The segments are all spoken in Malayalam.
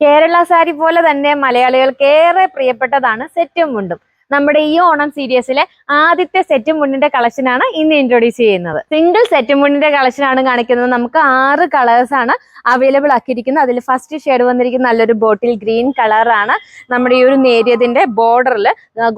കേരള സാരി പോലെ തന്നെ മലയാളികൾക്ക് ഏറെ പ്രിയപ്പെട്ടതാണ് സെറ്റും മുണ്ടും. നമ്മുടെ ഈ ഓണം സീരീസിലെ ആദ്യത്തെ സെറ്റും മുണ്ടിന്റെ കളക്ഷനാണ് ഇന്ന് ഇൻട്രൊഡ്യൂസ് ചെയ്യുന്നത്. സിംഗിൾ സെറ്റും മുണ്ടിന്റെ കളക്ഷനാണ് കാണിക്കുന്നത്. നമുക്ക് ആറ് കളേഴ്സ് ആണ് അവൈലബിൾ ആക്കിയിരിക്കുന്നത്. അതിൽ ഫസ്റ്റ് ഷെയ്ഡ് വന്നിരിക്കുന്ന നല്ലൊരു ബോട്ടിൽ ഗ്രീൻ കളറാണ് നമ്മുടെ ഈ ഒരു നേരിയതിന്റെ ബോർഡറിൽ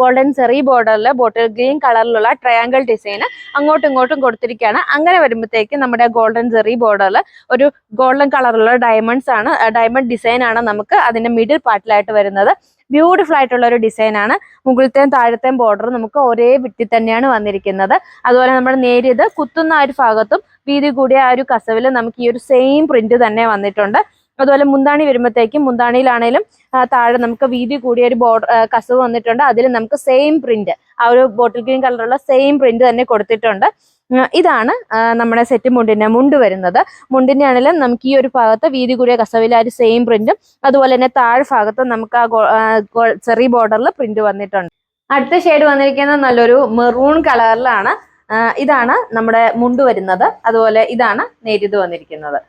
ഗോൾഡൻ സെറി ബോർഡറിൽ ബോട്ടിൽ ഗ്രീൻ കളറിലുള്ള ട്രയാങ്കിൾ ഡിസൈൻ അങ്ങോട്ടും ഇങ്ങോട്ടും കൊടുത്തിരിക്കുകയാണ്. അങ്ങനെ വരുമ്പോഴത്തേക്ക് നമ്മുടെ ഗോൾഡൻ സെറി ബോർഡറിൽ ഒരു ഗോൾഡൻ കളറിലുള്ള ഡയമണ്ട്സ് ആണ് ഡയമണ്ട് ഡിസൈൻ ആണ് നമുക്ക് അതിന്റെ മിഡിൽ പാർട്ടിലായിട്ട് വരുന്നത്. ബ്യൂട്ടിഫുൾ ആയിട്ടുള്ള ഒരു ഡിസൈനാണ് മുകളിലത്തെയും താഴത്തെയും ബോർഡർ നമുക്ക് ഒരേ വിട്ടി തന്നെയാണ് വന്നിരിക്കുന്നത്. അതുപോലെ നമ്മൾ നേരിയത് കുത്തുന്ന ഒരു ഭാഗത്തും വീതി കൂടിയ ആ ഒരു കസവിൽ നമുക്ക് ഈ ഒരു സെയിം പ്രിന്റ് തന്നെ വന്നിട്ടുണ്ട്. അതുപോലെ മുന്താണി വരുമ്പോഴത്തേക്കും മുന്താണിയിലാണേലും താഴെ നമുക്ക് വീതി കൂടിയ ഒരു ബോർഡർ കസവ് വന്നിട്ടുണ്ട്. അതിൽ നമുക്ക് സെയിം പ്രിന്റ് ആ ഒരു ബോട്ടിൽ ഗ്രീൻ കളറുള്ള സെയിം പ്രിന്റ് തന്നെ കൊടുത്തിട്ടുണ്ട്. ഇതാണ് നമ്മുടെ സെറ്റ് മുണ്ടിന്റെ മുണ്ട് വരുന്നത്. മുണ്ടിന്റെ ആണെങ്കിലും നമുക്ക് ഈ ഒരു ഭാഗത്ത് വീതി കൂടിയ കസവിൽ ആ ഒരു സെയിം പ്രിന്റും അതുപോലെ തന്നെ താഴെ ഭാഗത്ത് നമുക്ക് ആ ചെറിയ ബോർഡറിൽ പ്രിന്റ് വന്നിട്ടുണ്ട്. അടുത്ത ഷെയ്ഡ് വന്നിരിക്കുന്നത് നല്ലൊരു മെറൂൺ കളറിലാണ് ഇതാണ് നമ്മുടെ മുണ്ട് വരുന്നത്. അതുപോലെ ഇതാണ് നേരിത് വന്നിരിക്കുന്നത്.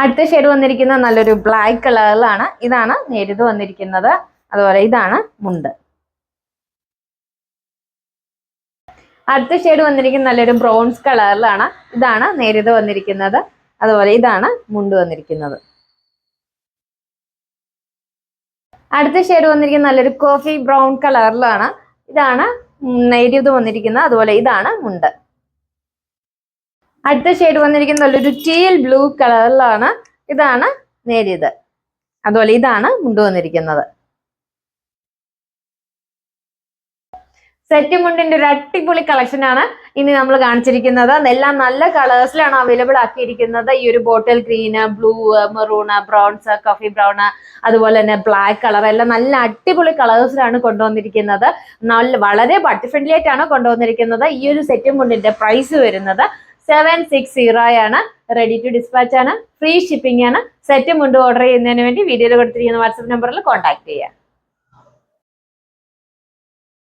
അടുത്ത ഷെയ്ഡ് വന്നിരിക്കുന്നത് നല്ലൊരു ബ്ലാക്ക് കളറിലാണ് ഇതാണ് നേരിത് വന്നിരിക്കുന്നത്. അതുപോലെ ഇതാണ് മുണ്ട്. അടുത്ത ഷെയ്ഡ് വന്നിരിക്കുന്ന നല്ലൊരു ബ്രൗൺസ് കളറിലാണ് ഇതാണ് നേരിത് വന്നിരിക്കുന്നത്. അതുപോലെ ഇതാണ് മുണ്ട് വന്നിരിക്കുന്നത്. അടുത്ത ഷെയ്ഡ് വന്നിരിക്കുന്ന നല്ലൊരു കോഫി ബ്രൗൺ കളറിലാണ് ഇതാണ് നേരിയത് വന്നിരിക്കുന്നത്. അതുപോലെ ഇതാണ് മുണ്ട്. അടുത്ത ഷെയ്ഡ് വന്നിരിക്കുന്നത് ഒരു ടീൽ ബ്ലൂ കളറിലാണ് ഇതാണ് നേരിയത്. അതുപോലെ ഇതാണ് മുണ്ട് വന്നിരിക്കുന്നത്. സെറ്റ് മുണ്ടിന്റെ ഒരു അടിപൊളി കളക്ഷൻ ആണ് ഇനി നമ്മൾ കാണിച്ചിരിക്കുന്നത്. എല്ലാം നല്ല കളേഴ്സിലാണ് അവൈലബിൾ ആക്കിയിരിക്കുന്നത്. ഈ ഒരു bottle green blue maroon browns coffee brown അതുപോലെ തന്നെ ബ്ലാക്ക് കളർ എല്ലാം നല്ല അടിപൊളി കളേഴ്സിലാണ് കൊണ്ടുവന്നിരിക്കുന്നത്. നല്ല വളരെ ബഡ്ജറ്റ് ആയിട്ടാണ് കൊണ്ടുവന്നിരിക്കുന്നത്. ഈ ഒരു സെറ്റ് മുണ്ടിന്റെ പ്രൈസ് വരുന്നത് സെവൻ സിക്സ് സീറോ ആണ്. റെഡി ടു ഡിസ്പാച്ച് ആണ്. ഫ്രീ ഷിപ്പിംഗ് ആണ്. സെറ്റ് മുണ്ട് ഓർഡർ ചെയ്യുന്നതിന് വേണ്ടി വീഡിയോയിൽ കൊടുത്തിരിക്കുന്ന വാട്സപ്പ് നമ്പറിൽ കോൺടാക്ട് ചെയ്യുക